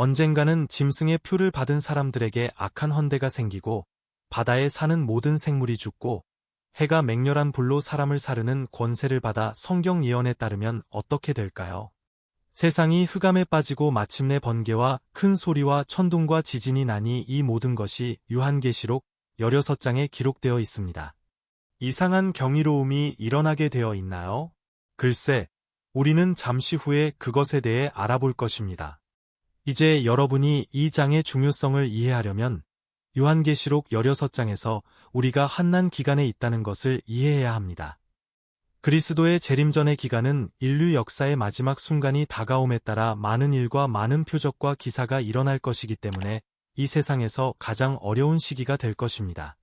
언젠가는 짐승의 표를 받은 사람들에게 악한 헌대가 생기고 바다에 사는 모든 생물이 죽고 해가 맹렬한 불로 사람을 사르는 권세를 받아 성경 예언에 따르면 어떻게 될까요? 세상이 흑암에 빠지고 마침내 번개와 큰 소리와 천둥과 지진이 나니 이 모든 것이 유한계시록 16장에 기록되어 있습니다. 이상한 경이로움이 일어나게 되어 있나요? 글쎄, 우리는 잠시 후에 그것에 대해 알아볼 것입니다. 이제 여러분이 이 장의 중요성을 이해하려면 요한계시록 16장에서 우리가 한난 기간에 있다는 것을 이해해야 합니다. 그리스도의 재림전의 기간은 인류 역사의 마지막 순간이 다가옴에 따라 많은 일과 많은 표적과 기사가 일어날 것이기 때문에 이 세상에서 가장 어려운 시기가 될 것입니다.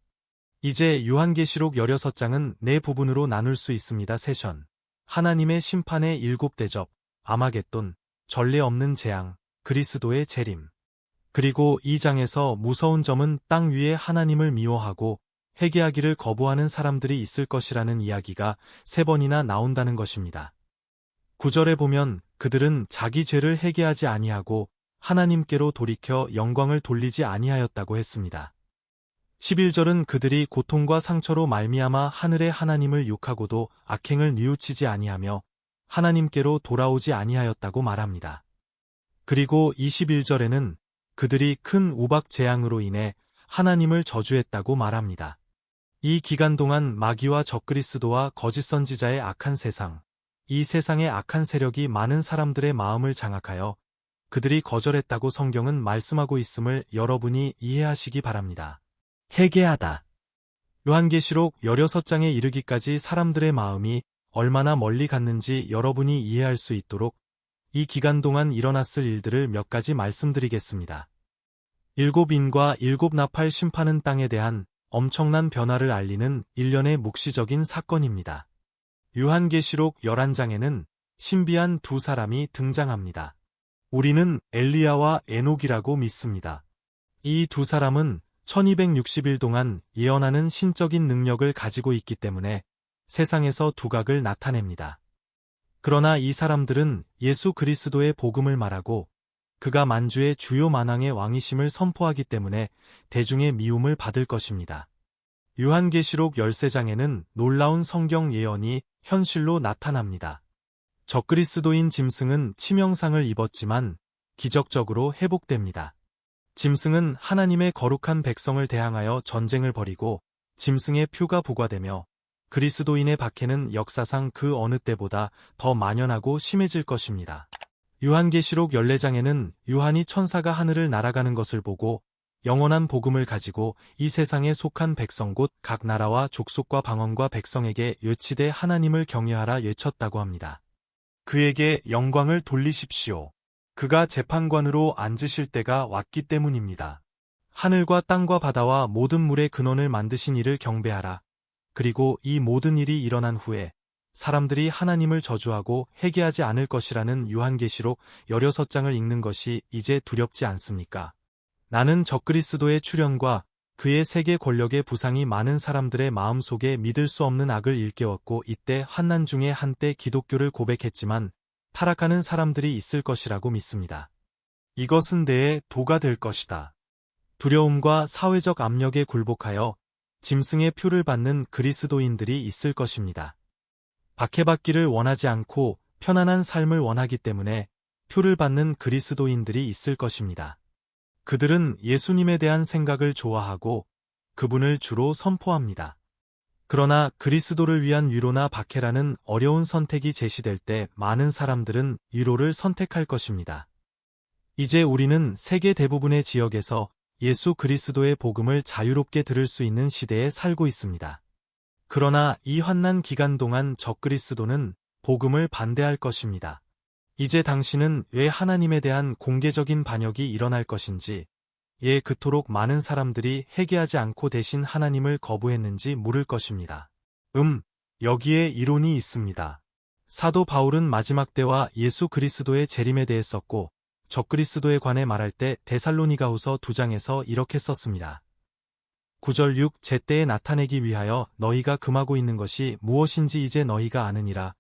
이제 요한계시록 16장은 네 부분으로 나눌 수 있습니다. 세션. 하나님의 심판의 일곱 대접, 아마겟돈, 전례 없는 재앙, 그리스도의 재림. 그리고 이 장에서 무서운 점은 땅 위에 하나님을 미워하고 회개하기를 거부하는 사람들이 있을 것이라는 이야기가 세 번이나 나온다는 것입니다. 구절에 보면 그들은 자기 죄를 회개하지 아니하고 하나님께로 돌이켜 영광을 돌리지 아니하였다고 했습니다. 11절은 그들이 고통과 상처로 말미암아 하늘의 하나님을 욕하고도 악행을 뉘우치지 아니하며 하나님께로 돌아오지 아니하였다고 말합니다. 그리고 21절에는 그들이 큰 우박 재앙으로 인해 하나님을 저주했다고 말합니다. 이 기간 동안 마귀와 적그리스도와 거짓 선지자의 악한 세상, 이 세상의 악한 세력이 많은 사람들의 마음을 장악하여 그들이 거절했다고 성경은 말씀하고 있음을 여러분이 이해하시기 바랍니다. 회개하다. 요한계시록 16장에 이르기까지 사람들의 마음이 얼마나 멀리 갔는지 여러분이 이해할 수 있도록 이 기간 동안 일어났을 일들을 몇 가지 말씀드리겠습니다. 일곱 인과 일곱 나팔 심판은 땅에 대한 엄청난 변화를 알리는 일련의 묵시적인 사건입니다. 요한계시록 11장에는 신비한 두 사람이 등장합니다. 우리는 엘리야와 에녹이라고 믿습니다. 이 두 사람은 1260일 동안 예언하는 신적인 능력을 가지고 있기 때문에 세상에서 두각을 나타냅니다. 그러나 이 사람들은 예수 그리스도의 복음을 말하고 그가 만주의 주요 만왕의 왕이심을 선포하기 때문에 대중의 미움을 받을 것입니다. 요한계시록 13장에는 놀라운 성경 예언이 현실로 나타납니다. 적그리스도인 짐승은 치명상을 입었지만 기적적으로 회복됩니다. 짐승은 하나님의 거룩한 백성을 대항하여 전쟁을 벌이고 짐승의 표가 부과되며 그리스도인의 박해는 역사상 그 어느 때보다 더 만연하고 심해질 것입니다. 유한계시록 14장에는 유한이 천사가 하늘을 날아가는 것을 보고 영원한 복음을 가지고 이 세상에 속한 백성 곧 각 나라와 족속과 방언과 백성에게 요치되 하나님을 경외하라 외쳤다고 합니다. 그에게 영광을 돌리십시오. 그가 재판관으로 앉으실 때가 왔기 때문입니다. 하늘과 땅과 바다와 모든 물의 근원을 만드신 이를 경배하라. 그리고 이 모든 일이 일어난 후에 사람들이 하나님을 저주하고 회개하지 않을 것이라는 유한계시록 16장을 읽는 것이 이제 두렵지 않습니까? 나는 적그리스도의 출현과 그의 세계 권력의 부상이 많은 사람들의 마음속에 믿을 수 없는 악을 일깨웠고 이때 환난 중에 한때 기독교를 고백했지만 타락하는 사람들이 있을 것이라고 믿습니다. 이것은 내의 도가 될 것이다. 두려움과 사회적 압력에 굴복하여 짐승의 표를 받는 그리스도인들이 있을 것입니다. 박해받기를 원하지 않고 편안한 삶을 원하기 때문에 표를 받는 그리스도인들이 있을 것입니다. 그들은 예수님에 대한 생각을 좋아하고 그분을 주로 선포합니다. 그러나 그리스도를 위한 위로나 박해라는 어려운 선택이 제시될 때 많은 사람들은 위로를 선택할 것입니다. 이제 우리는 세계 대부분의 지역에서 예수 그리스도의 복음을 자유롭게 들을 수 있는 시대에 살고 있습니다. 그러나 이 환난 기간 동안 적그리스도는 복음을 반대할 것입니다. 이제 당신은 왜 하나님에 대한 공개적인 반역이 일어날 것인지 예 그토록 많은 사람들이 회개하지 않고 대신 하나님을 거부했는지 물을 것입니다. 음, 여기에 이론이 있습니다. 사도 바울은 마지막 때와 예수 그리스도의 재림에 대해 썼고 적그리스도에 관해 말할 때 데살로니가후서 2장에서 이렇게 썼습니다. 9절 6 제때에 나타내기 위하여 너희가 금하고 있는 것이 무엇인지 이제 너희가 아느니라.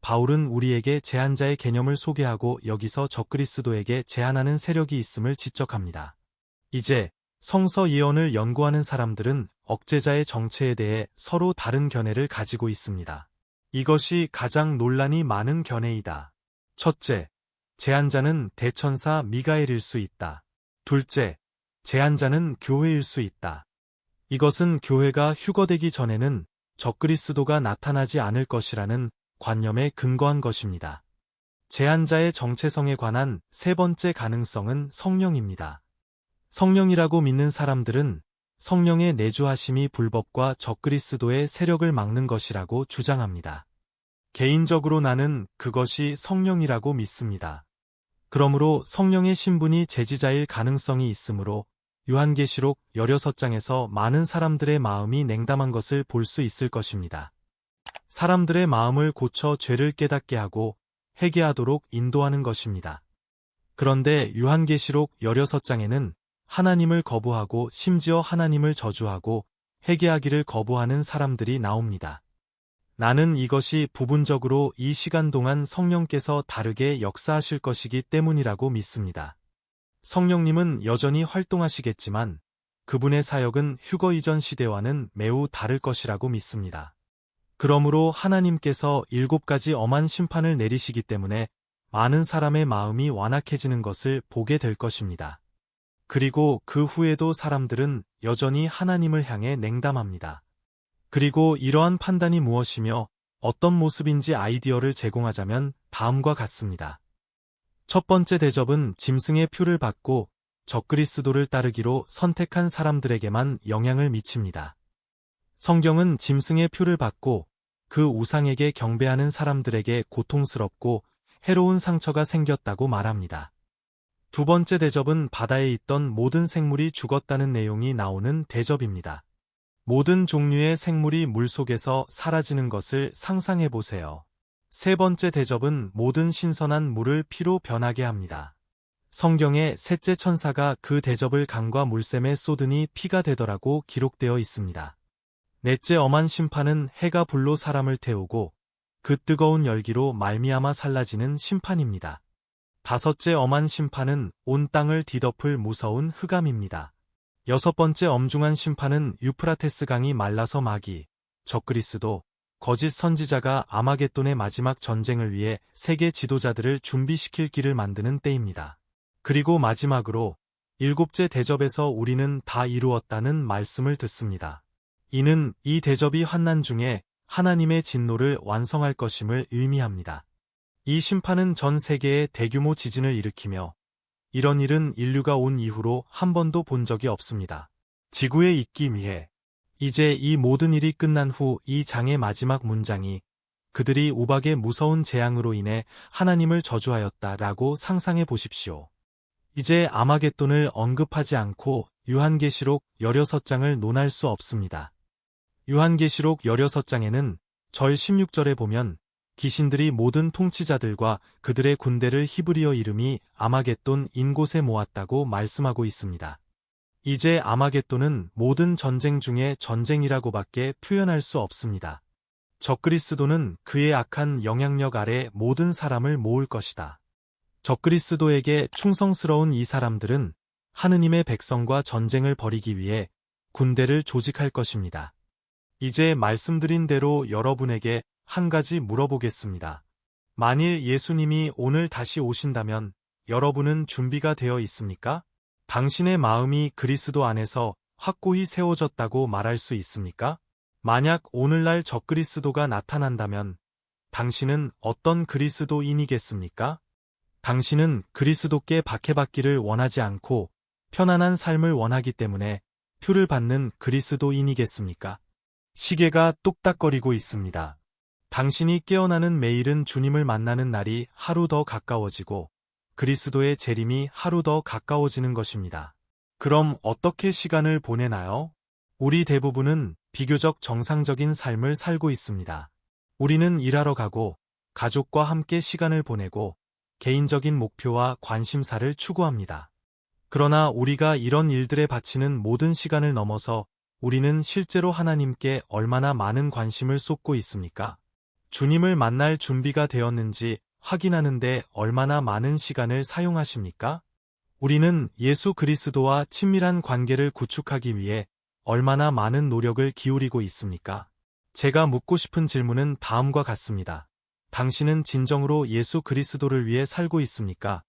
바울은 우리에게 제한자의 개념을 소개하고 여기서 적그리스도에게 제한하는 세력이 있음을 지적합니다. 이제 성서 예언을 연구하는 사람들은 억제자의 정체에 대해 서로 다른 견해를 가지고 있습니다. 이것이 가장 논란이 많은 견해이다. 첫째, 제한자는 대천사 미가엘일 수 있다. 둘째, 제한자는 교회일 수 있다. 이것은 교회가 휴거되기 전에는 적그리스도가 나타나지 않을 것이라는 관념에 근거한 것입니다. 제한자의 정체성에 관한 세 번째 가능성은 성령입니다. 성령이라고 믿는 사람들은 성령의 내주하심이 불법과 적그리스도의 세력을 막는 것이라고 주장합니다. 개인적으로 나는 그것이 성령이라고 믿습니다. 그러므로 성령의 신분이 제지자일 가능성이 있으므로 요한계시록 16장에서 많은 사람들의 마음이 냉담한 것을 볼 수 있을 것입니다. 사람들의 마음을 고쳐 죄를 깨닫게 하고 회개하도록 인도하는 것입니다. 그런데 요한계시록 16장에는 하나님을 거부하고 심지어 하나님을 저주하고 회개하기를 거부하는 사람들이 나옵니다. 나는 이것이 부분적으로 이 시간 동안 성령께서 다르게 역사하실 것이기 때문이라고 믿습니다. 성령님은 여전히 활동하시겠지만 그분의 사역은 휴거 이전 시대와는 매우 다를 것이라고 믿습니다. 그러므로 하나님께서 일곱 가지 엄한 심판을 내리시기 때문에 많은 사람의 마음이 완악해지는 것을 보게 될 것입니다. 그리고 그 후에도 사람들은 여전히 하나님을 향해 냉담합니다. 그리고 이러한 판단이 무엇이며 어떤 모습인지 아이디어를 제공하자면 다음과 같습니다. 첫 번째 대접은 짐승의 표를 받고 적그리스도를 따르기로 선택한 사람들에게만 영향을 미칩니다. 성경은 짐승의 표를 받고 그 우상에게 경배하는 사람들에게 고통스럽고 해로운 상처가 생겼다고 말합니다. 두 번째 대접은 바다에 있던 모든 생물이 죽었다는 내용이 나오는 대접입니다. 모든 종류의 생물이 물속에서 사라지는 것을 상상해 보세요. 세 번째 대접은 모든 신선한 물을 피로 변하게 합니다. 성경에 셋째 천사가 그 대접을 강과 물샘에 쏟으니 피가 되더라고 기록되어 있습니다. 넷째 엄한 심판은 해가 불로 사람을 태우고 그 뜨거운 열기로 말미암아 살라지는 심판입니다. 다섯째 엄한 심판은 온 땅을 뒤덮을 무서운 흑암입니다. 여섯 번째 엄중한 심판은 유프라테스 강이 말라서 마귀, 적그리스도, 거짓 선지자가 아마겟돈의 마지막 전쟁을 위해 세계 지도자들을 준비시킬 길을 만드는 때입니다. 그리고 마지막으로 일곱째 대접에서 우리는 다 이루었다는 말씀을 듣습니다. 이는 이 대접이 환난 중에 하나님의 진노를 완성할 것임을 의미합니다. 이 심판은 전 세계에 대규모 지진을 일으키며 이런 일은 인류가 온 이후로 한 번도 본 적이 없습니다. 지구에 있기 위해 이제 이 모든 일이 끝난 후 이 장의 마지막 문장이 그들이 우박의 무서운 재앙으로 인해 하나님을 저주하였다 라고 상상해 보십시오. 이제 아마겟돈을 언급하지 않고 유한계시록 16장을 논할 수 없습니다. 유한계시록 16장에는 절 16절에 보면 귀신들이 모든 통치자들과 그들의 군대를 히브리어 이름이 아마겟돈 인곳에 모았다고 말씀하고 있습니다. 이제 아마겟돈은 모든 전쟁 중에 전쟁이라고밖에 표현할 수 없습니다. 적그리스도는 그의 악한 영향력 아래 모든 사람을 모을 것이다. 적그리스도에게 충성스러운 이 사람들은 하느님의 백성과 전쟁을 벌이기 위해 군대를 조직할 것입니다. 이제 말씀드린 대로 여러분에게 한 가지 물어보겠습니다. 만일 예수님이 오늘 다시 오신다면 여러분은 준비가 되어 있습니까? 당신의 마음이 그리스도 안에서 확고히 세워졌다고 말할 수 있습니까? 만약 오늘날 적그리스도가 나타난다면 당신은 어떤 그리스도인이겠습니까? 당신은 그리스도께 박해받기를 원하지 않고 편안한 삶을 원하기 때문에 표를 받는 그리스도인이겠습니까? 시계가 똑딱거리고 있습니다. 당신이 깨어나는 매일은 주님을 만나는 날이 하루 더 가까워지고 그리스도의 재림이 하루 더 가까워지는 것입니다. 그럼 어떻게 시간을 보내나요? 우리 대부분은 비교적 정상적인 삶을 살고 있습니다. 우리는 일하러 가고 가족과 함께 시간을 보내고 개인적인 목표와 관심사를 추구합니다. 그러나 우리가 이런 일들에 바치는 모든 시간을 넘어서 우리는 실제로 하나님께 얼마나 많은 관심을 쏟고 있습니까? 주님을 만날 준비가 되었는지 확인하는데 얼마나 많은 시간을 사용하십니까? 우리는 예수 그리스도와 친밀한 관계를 구축하기 위해 얼마나 많은 노력을 기울이고 있습니까? 제가 묻고 싶은 질문은 다음과 같습니다. 당신은 진정으로 예수 그리스도를 위해 살고 있습니까?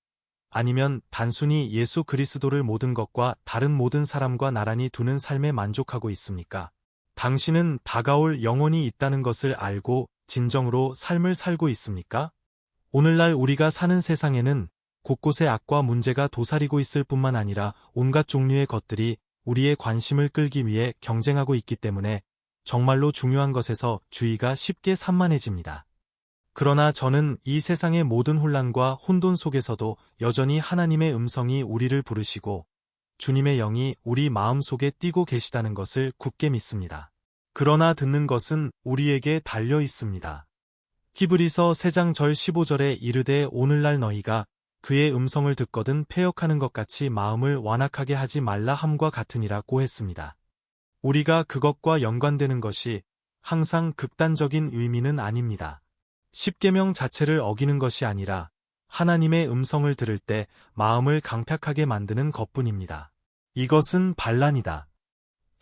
아니면 단순히 예수 그리스도를 모든 것과 다른 모든 사람과 나란히 두는 삶에 만족하고 있습니까? 당신은 다가올 영혼이 있다는 것을 알고 진정으로 삶을 살고 있습니까? 오늘날 우리가 사는 세상에는 곳곳에 악과 문제가 도사리고 있을 뿐만 아니라 온갖 종류의 것들이 우리의 관심을 끌기 위해 경쟁하고 있기 때문에 정말로 중요한 것에서 주의가 쉽게 산만해집니다. 그러나 저는 이 세상의 모든 혼란과 혼돈 속에서도 여전히 하나님의 음성이 우리를 부르시고 주님의 영이 우리 마음 속에 뛰고 계시다는 것을 굳게 믿습니다. 그러나 듣는 것은 우리에게 달려 있습니다. 히브리서 3장 절 15절에 이르되 오늘날 너희가 그의 음성을 듣거든 폐역하는 것 같이 마음을 완악하게 하지 말라 함과 같으니라고 했습니다. 우리가 그것과 연관되는 것이 항상 극단적인 의미는 아닙니다. 십계명 자체를 어기는 것이 아니라 하나님의 음성을 들을 때 마음을 강팍하게 만드는 것뿐입니다. 이것은 반란이다.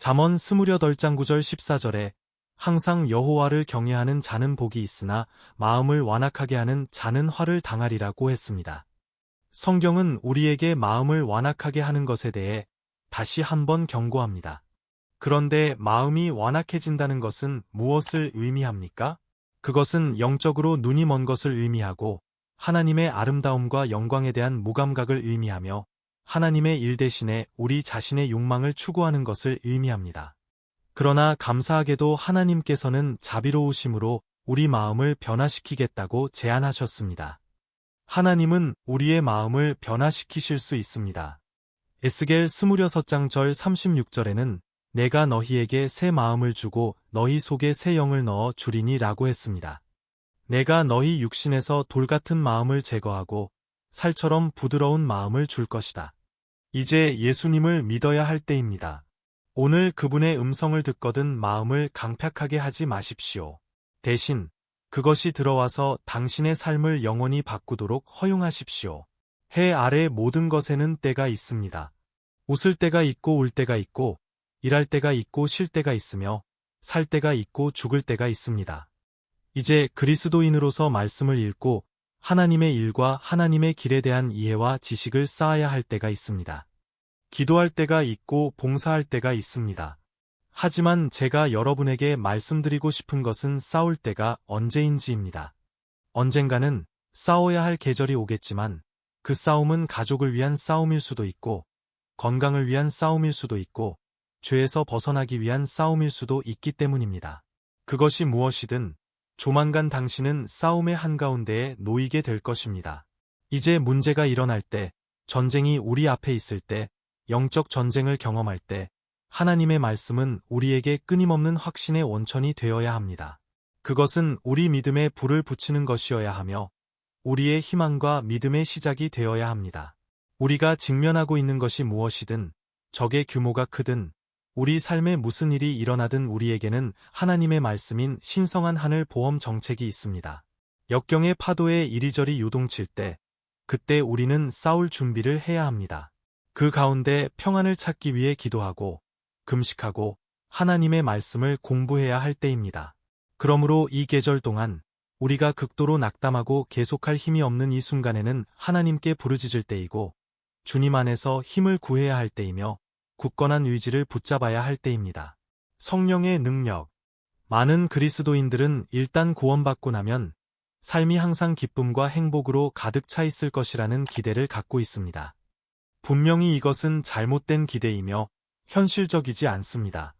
잠언 28장 9절 14절에 항상 여호와를 경외하는 자는 복이 있으나 마음을 완악하게 하는 자는 화를 당하리라고 했습니다. 성경은 우리에게 마음을 완악하게 하는 것에 대해 다시 한번 경고합니다. 그런데 마음이 완악해진다는 것은 무엇을 의미합니까? 그것은 영적으로 눈이 먼 것을 의미하고 하나님의 아름다움과 영광에 대한 무감각을 의미하며 하나님의 일 대신에 우리 자신의 욕망을 추구하는 것을 의미합니다. 그러나 감사하게도 하나님께서는 자비로우심으로 우리 마음을 변화시키겠다고 제안하셨습니다. 하나님은 우리의 마음을 변화시키실 수 있습니다. 에스겔 26장 절 36절에는 내가 너희에게 새 마음을 주고 너희 속에 새 영을 넣어 주리니 라고 했습니다. 내가 너희 육신에서 돌 같은 마음을 제거하고 살처럼 부드러운 마음을 줄 것이다. 이제 예수님을 믿어야 할 때입니다. 오늘 그분의 음성을 듣거든 마음을 강팍하게 하지 마십시오. 대신 그것이 들어와서 당신의 삶을 영원히 바꾸도록 허용하십시오. 해 아래 모든 것에는 때가 있습니다. 웃을 때가 있고 울 때가 있고 일할 때가 있고 쉴 때가 있으며 살 때가 있고 죽을 때가 있습니다. 이제 그리스도인으로서 말씀을 읽고 하나님의 일과 하나님의 길에 대한 이해와 지식을 쌓아야 할 때가 있습니다. 기도할 때가 있고 봉사할 때가 있습니다. 하지만 제가 여러분에게 말씀드리고 싶은 것은 싸울 때가 언제인지입니다. 언젠가는 싸워야 할 계절이 오겠지만 그 싸움은 가족을 위한 싸움일 수도 있고 건강을 위한 싸움일 수도 있고 죄에서 벗어나기 위한 싸움일 수도 있기 때문입니다. 그것이 무엇이든 조만간 당신은 싸움의 한가운데에 놓이게 될 것입니다. 이제 문제가 일어날 때, 전쟁이 우리 앞에 있을 때, 영적 전쟁을 경험할 때, 하나님의 말씀은 우리에게 끊임없는 확신의 원천이 되어야 합니다. 그것은 우리 믿음에 불을 붙이는 것이어야 하며, 우리의 희망과 믿음의 시작이 되어야 합니다. 우리가 직면하고 있는 것이 무엇이든, 적의 규모가 크든, 우리 삶에 무슨 일이 일어나든 우리에게는 하나님의 말씀인 신성한 하늘 보험 정책이 있습니다. 역경의 파도에 이리저리 유동칠 때, 그때 우리는 싸울 준비를 해야 합니다. 그 가운데 평안을 찾기 위해 기도하고, 금식하고, 하나님의 말씀을 공부해야 할 때입니다. 그러므로 이 계절 동안 우리가 극도로 낙담하고 계속할 힘이 없는 이 순간에는 하나님께 부르짖을 때이고, 주님 안에서 힘을 구해야 할 때이며, 굳건한 의지를 붙잡아야 할 때입니다. 성령의 능력. 많은 그리스도인들은 일단 구원받고 나면 삶이 항상 기쁨과 행복으로 가득 차 있을 것이라는 기대를 갖고 있습니다. 분명히 이것은 잘못된 기대이며 현실적이지 않습니다.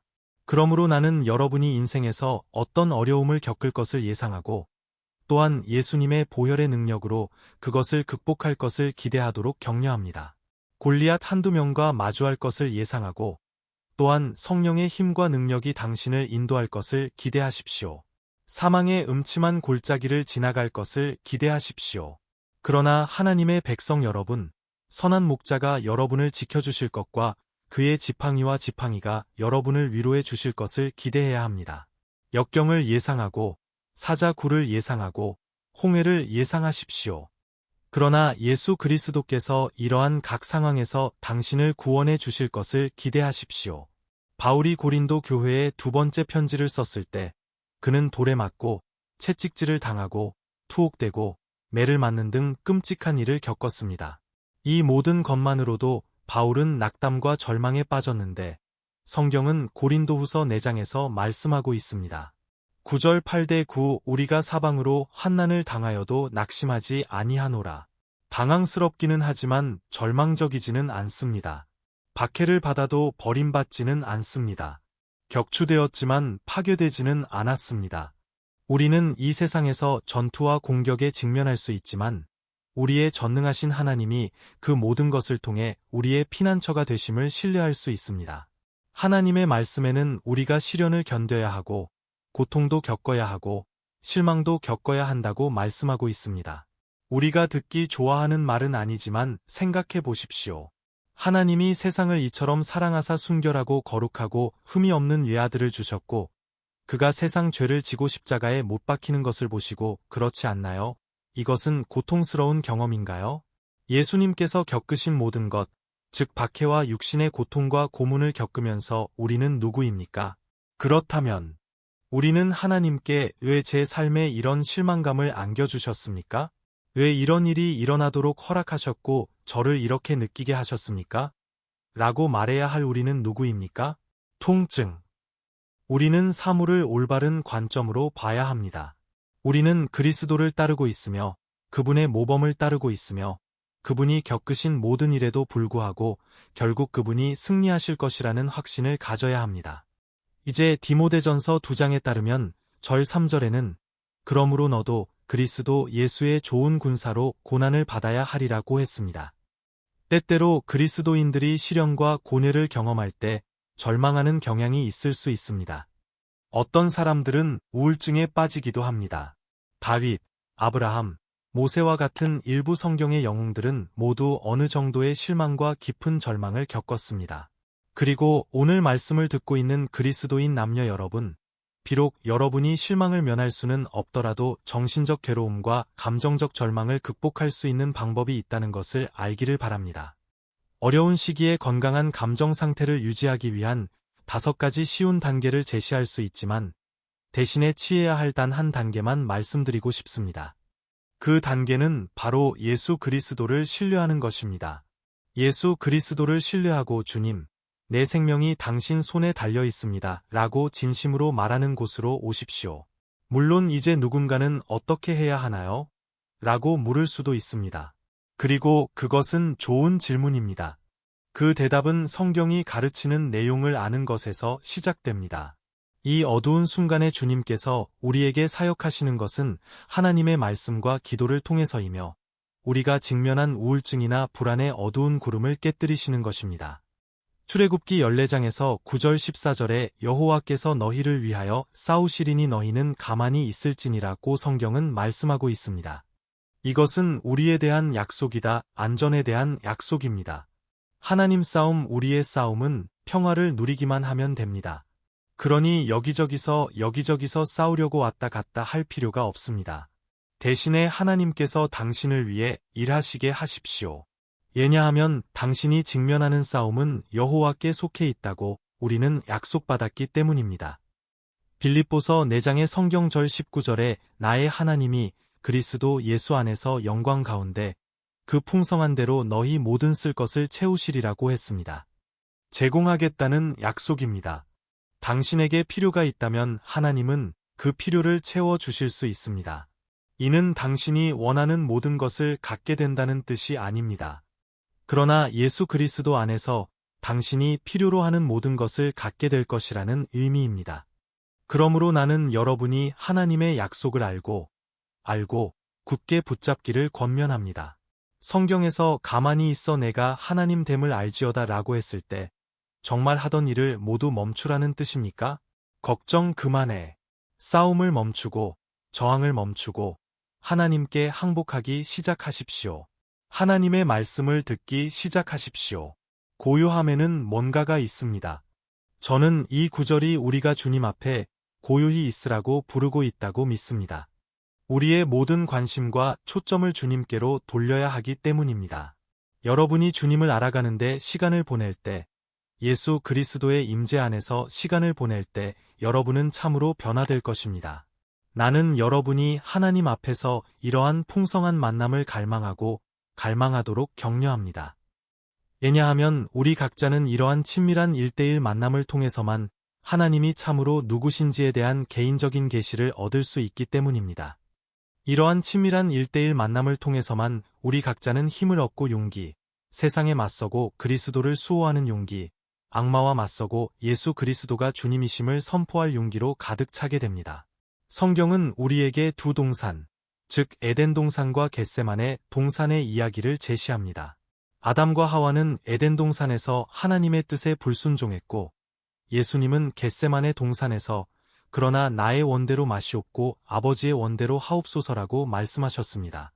그러므로 나는 여러분이 인생에서 어떤 어려움을 겪을 것을 예상하고 또한 예수님의 보혈의 능력으로 그것을 극복할 것을 기대하도록 격려합니다. 골리앗 한두 명과 마주할 것을 예상하고 또한 성령의 힘과 능력이 당신을 인도할 것을 기대하십시오. 사망의 음침한 골짜기를 지나갈 것을 기대하십시오. 그러나 하나님의 백성 여러분, 선한 목자가 여러분을 지켜주실 것과 그의 지팡이와 지팡이가 여러분을 위로해 주실 것을 기대해야 합니다. 역경을 예상하고 사자굴을 예상하고 홍해를 예상하십시오. 그러나 예수 그리스도께서 이러한 각 상황에서 당신을 구원해 주실 것을 기대하십시오. 바울이 고린도 교회에 두 번째 편지를 썼을 때 그는 돌에 맞고 채찍질을 당하고 투옥되고 매를 맞는 등 끔찍한 일을 겪었습니다. 이 모든 것만으로도 바울은 낙담과 절망에 빠졌는데 성경은 고린도후서 4장에서 말씀하고 있습니다. 9절 8대 9 우리가 사방으로 환난을 당하여도 낙심하지 아니하노라. 당황스럽기는 하지만 절망적이지는 않습니다. 박해를 받아도 버림받지는 않습니다. 격추되었지만 파괴되지는 않았습니다. 우리는 이 세상에서 전투와 공격에 직면할 수 있지만 우리의 전능하신 하나님이 그 모든 것을 통해 우리의 피난처가 되심을 신뢰할 수 있습니다. 하나님의 말씀에는 우리가 시련을 견뎌야 하고 고통도 겪어야 하고 실망도 겪어야 한다고 말씀하고 있습니다. 우리가 듣기 좋아하는 말은 아니지만 생각해 보십시오. 하나님이 세상을 이처럼 사랑하사 순결하고 거룩하고 흠이 없는 외아들을 주셨고 그가 세상 죄를 지고 십자가에 못 박히는 것을 보시고 그렇지 않나요? 이것은 고통스러운 경험인가요? 예수님께서 겪으신 모든 것, 즉 박해와 육신의 고통과 고문을 겪으면서 우리는 누구입니까? 그렇다면 우리는 하나님께 왜 제 삶에 이런 실망감을 안겨주셨습니까? 왜 이런 일이 일어나도록 허락하셨고 저를 이렇게 느끼게 하셨습니까? 라고 말해야 할 우리는 누구입니까? 통증. 우리는 사물을 올바른 관점으로 봐야 합니다. 우리는 그리스도를 따르고 있으며 그분의 모범을 따르고 있으며 그분이 겪으신 모든 일에도 불구하고 결국 그분이 승리하실 것이라는 확신을 가져야 합니다. 이제 디모데전서 2장에 따르면 절 3절에는 그러므로 너도 그리스도 예수의 좋은 군사로 고난을 받아야 하리라고 했습니다. 때때로 그리스도인들이 시련과 고뇌를 경험할 때 절망하는 경향이 있을 수 있습니다. 어떤 사람들은 우울증에 빠지기도 합니다. 다윗, 아브라함, 모세와 같은 일부 성경의 영웅들은 모두 어느 정도의 실망과 깊은 절망을 겪었습니다. 그리고 오늘 말씀을 듣고 있는 그리스도인 남녀 여러분, 비록 여러분이 실망을 면할 수는 없더라도 정신적 괴로움과 감정적 절망을 극복할 수 있는 방법이 있다는 것을 알기를 바랍니다. 어려운 시기에 건강한 감정 상태를 유지하기 위한 다섯 가지 쉬운 단계를 제시할 수 있지만 대신에 취해야 할 단 한 단계만 말씀드리고 싶습니다. 그 단계는 바로 예수 그리스도를 신뢰하는 것입니다. 예수 그리스도를 신뢰하고 주님, 내 생명이 당신 손에 달려 있습니다. 라고 진심으로 말하는 곳으로 오십시오. 물론 이제 누군가는 어떻게 해야 하나요? 라고 물을 수도 있습니다. 그리고 그것은 좋은 질문입니다. 그 대답은 성경이 가르치는 내용을 아는 것에서 시작됩니다. 이 어두운 순간에 주님께서 우리에게 사역하시는 것은 하나님의 말씀과 기도를 통해서이며 우리가 직면한 우울증이나 불안의 어두운 구름을 깨뜨리시는 것입니다. 출애굽기 14장에서 9절 14절에 여호와께서 너희를 위하여 싸우시리니 너희는 가만히 있을지니라고 성경은 말씀하고 있습니다. 이것은 우리에 대한 약속이다, 안전에 대한 약속입니다. 하나님 싸움, 우리의 싸움은 평화를 누리기만 하면 됩니다. 그러니 여기저기서 여기저기서 싸우려고 왔다 갔다 할 필요가 없습니다. 대신에 하나님께서 당신을 위해 일하시게 하십시오. 예냐하면 당신이 직면하는 싸움은 여호와께 속해 있다고 우리는 약속받았기 때문입니다. 빌립보서 4장의 성경절 19절에 나의 하나님이 그리스도 예수 안에서 영광 가운데 그 풍성한 대로 너희 모든 쓸 것을 채우시리라고 했습니다. 제공하겠다는 약속입니다. 당신에게 필요가 있다면 하나님은 그 필요를 채워 주실 수 있습니다. 이는 당신이 원하는 모든 것을 갖게 된다는 뜻이 아닙니다. 그러나 예수 그리스도 안에서 당신이 필요로 하는 모든 것을 갖게 될 것이라는 의미입니다. 그러므로 나는 여러분이 하나님의 약속을 알고, 알고 굳게 붙잡기를 권면합니다. 성경에서 가만히 있어 내가 하나님 됨을 알지어다 라고 했을 때, 정말 하던 일을 모두 멈추라는 뜻입니까? 걱정 그만해. 싸움을 멈추고, 저항을 멈추고, 하나님께 항복하기 시작하십시오. 하나님의 말씀을 듣기 시작하십시오. 고요함에는 뭔가가 있습니다. 저는 이 구절이 우리가 주님 앞에 고요히 있으라고 부르고 있다고 믿습니다. 우리의 모든 관심과 초점을 주님께로 돌려야 하기 때문입니다. 여러분이 주님을 알아가는데 시간을 보낼 때, 예수 그리스도의 임재 안에서 시간을 보낼 때 여러분은 참으로 변화될 것입니다. 나는 여러분이 하나님 앞에서 이러한 풍성한 만남을 갈망하고 갈망하도록 격려합니다. 왜냐하면 우리 각자는 이러한 친밀한 일대일 만남을 통해서만 하나님이 참으로 누구신지에 대한 개인적인 계시를 얻을 수 있기 때문입니다. 이러한 친밀한 일대일 만남을 통해서만 우리 각자는 힘을 얻고 용기, 세상에 맞서고 그리스도를 수호하는 용기, 악마와 맞서고 예수 그리스도가 주님이심을 선포할 용기로 가득 차게 됩니다. 성경은 우리에게 두 동산, 즉 에덴 동산과 겟세만의 동산의 이야기를 제시합니다. 아담과 하와는 에덴 동산에서 하나님의 뜻에 불순종했고 예수님은 겟세만의 동산에서 그러나 나의 원대로 마시옵고 아버지의 원대로 하옵소서라고 말씀하셨습니다.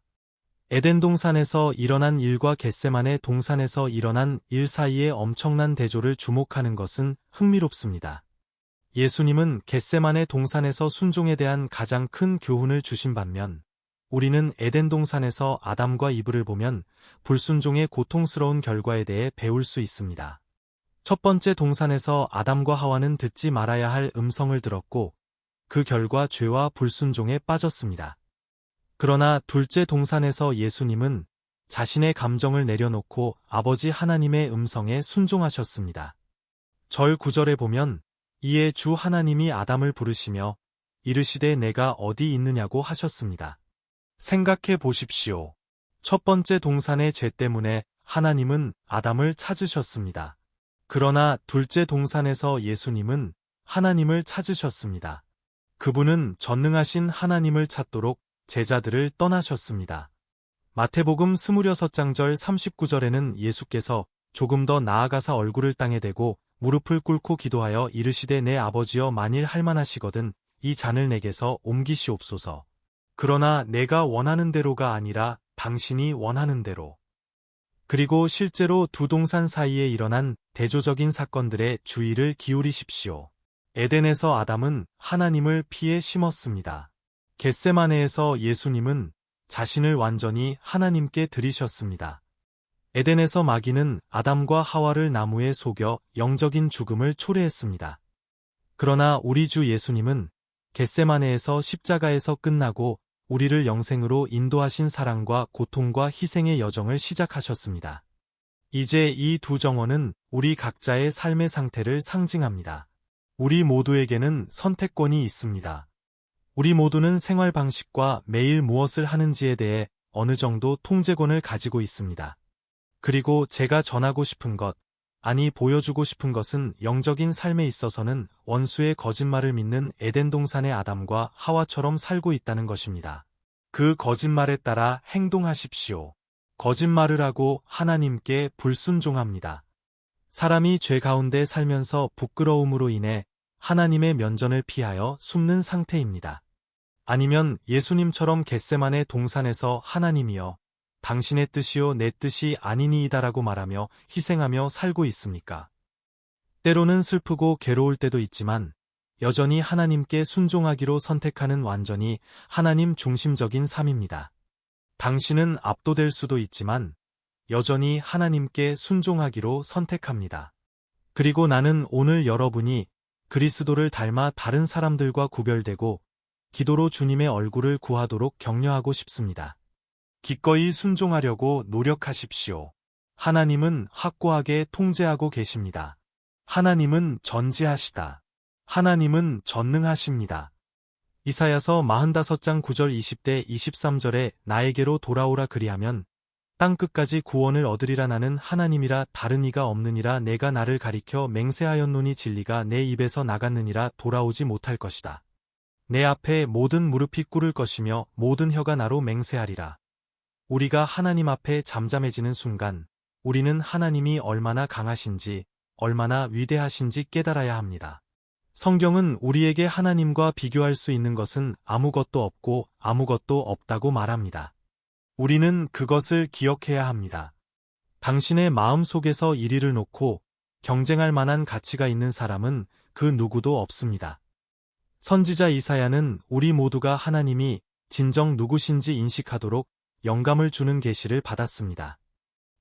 에덴 동산에서 일어난 일과 겟세만의 동산에서 일어난 일 사이의 엄청난 대조를 주목하는 것은 흥미롭습니다. 예수님은 겟세만의 동산에서 순종에 대한 가장 큰 교훈을 주신 반면 우리는 에덴 동산에서 아담과 이브를 보면 불순종의 고통스러운 결과에 대해 배울 수 있습니다. 첫 번째 동산에서 아담과 하와는 듣지 말아야 할 음성을 들었고 그 결과 죄와 불순종에 빠졌습니다. 그러나 둘째 동산에서 예수님은 자신의 감정을 내려놓고 아버지 하나님의 음성에 순종하셨습니다. 절 9절에 보면 이에 주 하나님이 아담을 부르시며 이르시되 내가 어디 있느냐고 하셨습니다. 생각해 보십시오. 첫 번째 동산의 죄 때문에 하나님은 아담을 찾으셨습니다. 그러나 둘째 동산에서 예수님은 하나님을 찾으셨습니다. 그분은 전능하신 하나님을 찾도록 제자들을 떠나셨습니다. 마태복음 26장 절 39절에는 예수께서 조금 더 나아가사 얼굴을 땅에 대고 무릎을 꿇고 기도하여 이르시되 내 아버지여 만일 할만하시거든 이 잔을 내게서 옮기시옵소서. 그러나 내가 원하는 대로가 아니라 당신이 원하는 대로. 그리고 실제로 두 동산 사이에 일어난 대조적인 사건들의 주의를 기울이십시오. 에덴에서 아담은 하나님을 피해 심었습니다. 겟세마네에서 예수님은 자신을 완전히 하나님께 드리셨습니다. 에덴에서 마귀는 아담과 하와를 나무에 속여 영적인 죽음을 초래했습니다. 그러나 우리 주 예수님은 겟세마네에서 십자가에서 끝나고 우리를 영생으로 인도하신 사랑과 고통과 희생의 여정을 시작하셨습니다. 이제 이 두 정원은 우리 각자의 삶의 상태를 상징합니다. 우리 모두에게는 선택권이 있습니다. 우리 모두는 생활 방식과 매일 무엇을 하는지에 대해 어느 정도 통제권을 가지고 있습니다. 그리고 제가 전하고 싶은 것, 아니 보여주고 싶은 것은 영적인 삶에 있어서는 원수의 거짓말을 믿는 에덴 동산의 아담과 하와처럼 살고 있다는 것입니다. 그 거짓말에 따라 행동하십시오. 거짓말을 하고 하나님께 불순종합니다. 사람이 죄 가운데 살면서 부끄러움으로 인해 하나님의 면전을 피하여 숨는 상태입니다. 아니면 예수님처럼 겟세만의 동산에서 하나님이여 당신의 뜻이요 내 뜻이 아니니이다라고 말하며 희생하며 살고 있습니까? 때로는 슬프고 괴로울 때도 있지만 여전히 하나님께 순종하기로 선택하는 완전히 하나님 중심적인 삶입니다. 당신은 압도될 수도 있지만 여전히 하나님께 순종하기로 선택합니다. 그리고 나는 오늘 여러분이 그리스도를 닮아 다른 사람들과 구별되고 기도로 주님의 얼굴을 구하도록 격려하고 싶습니다. 기꺼이 순종하려고 노력하십시오. 하나님은 확고하게 통제하고 계십니다. 하나님은 전지하시다. 하나님은 전능하십니다. 이사야서 45장 9절 20대 23절에 나에게로 돌아오라 그리하면 땅끝까지 구원을 얻으리라 나는 하나님이라 다른 이가 없느니라 내가 나를 가리켜 맹세하였노니 진리가 내 입에서 나갔느니라 돌아오지 못할 것이다. 내 앞에 모든 무릎이 꿇을 것이며 모든 혀가 나로 맹세하리라. 우리가 하나님 앞에 잠잠해지는 순간 우리는 하나님이 얼마나 강하신지 얼마나 위대하신지 깨달아야 합니다. 성경은 우리에게 하나님과 비교할 수 있는 것은 아무것도 없고 아무것도 없다고 말합니다. 우리는 그것을 기억해야 합니다. 당신의 마음 속에서 1위를 놓고 경쟁할 만한 가치가 있는 사람은 그 누구도 없습니다. 선지자 이사야는 우리 모두가 하나님이 진정 누구신지 인식하도록 영감을 주는 계시를 받았습니다.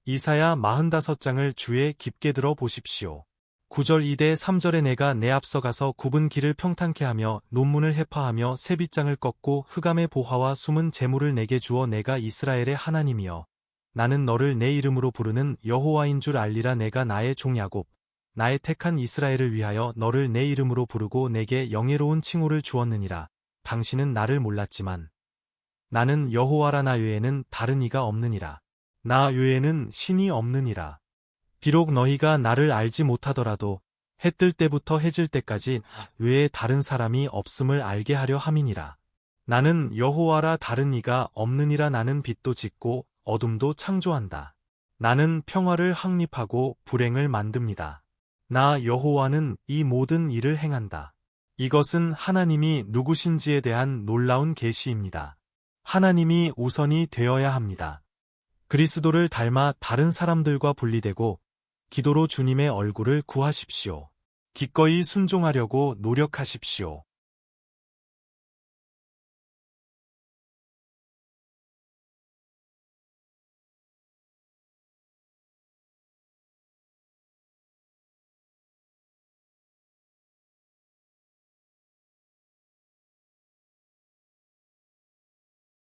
이사야 45장을 주에 깊게 들어 보십시오. 9절 2대 3절에 내가 내 앞서 가서 굽은 길을 평탄케 하며 논문을 해파하며 새빗장을 꺾고 흑암의 보화와 숨은 재물을 내게 주어 내가 이스라엘의 하나님이여 나는 너를 내 이름으로 부르는 여호와인 줄 알리라 내가 나의 종 야곱 나의 택한 이스라엘을 위하여 너를 내 이름으로 부르고 내게 영예로운 칭호를 주었느니라 당신은 나를 몰랐지만 나는 여호와라 나 외에는 다른 이가 없느니라 나 외에는 신이 없느니라 비록 너희가 나를 알지 못하더라도 해 뜰 때부터 해질 때까지 외에 다른 사람이 없음을 알게 하려 함이니라. 나는 여호와라 다른 이가 없느니라 나는 빛도 짓고 어둠도 창조한다. 나는 평화를 확립하고 불행을 만듭니다. 나 여호와는 이 모든 일을 행한다. 이것은 하나님이 누구신지에 대한 놀라운 계시입니다. 하나님이 우선이 되어야 합니다. 그리스도를 닮아 다른 사람들과 분리되고 기도로 주님의 얼굴을 구하십시오. 기꺼이 순종하려고 노력하십시오.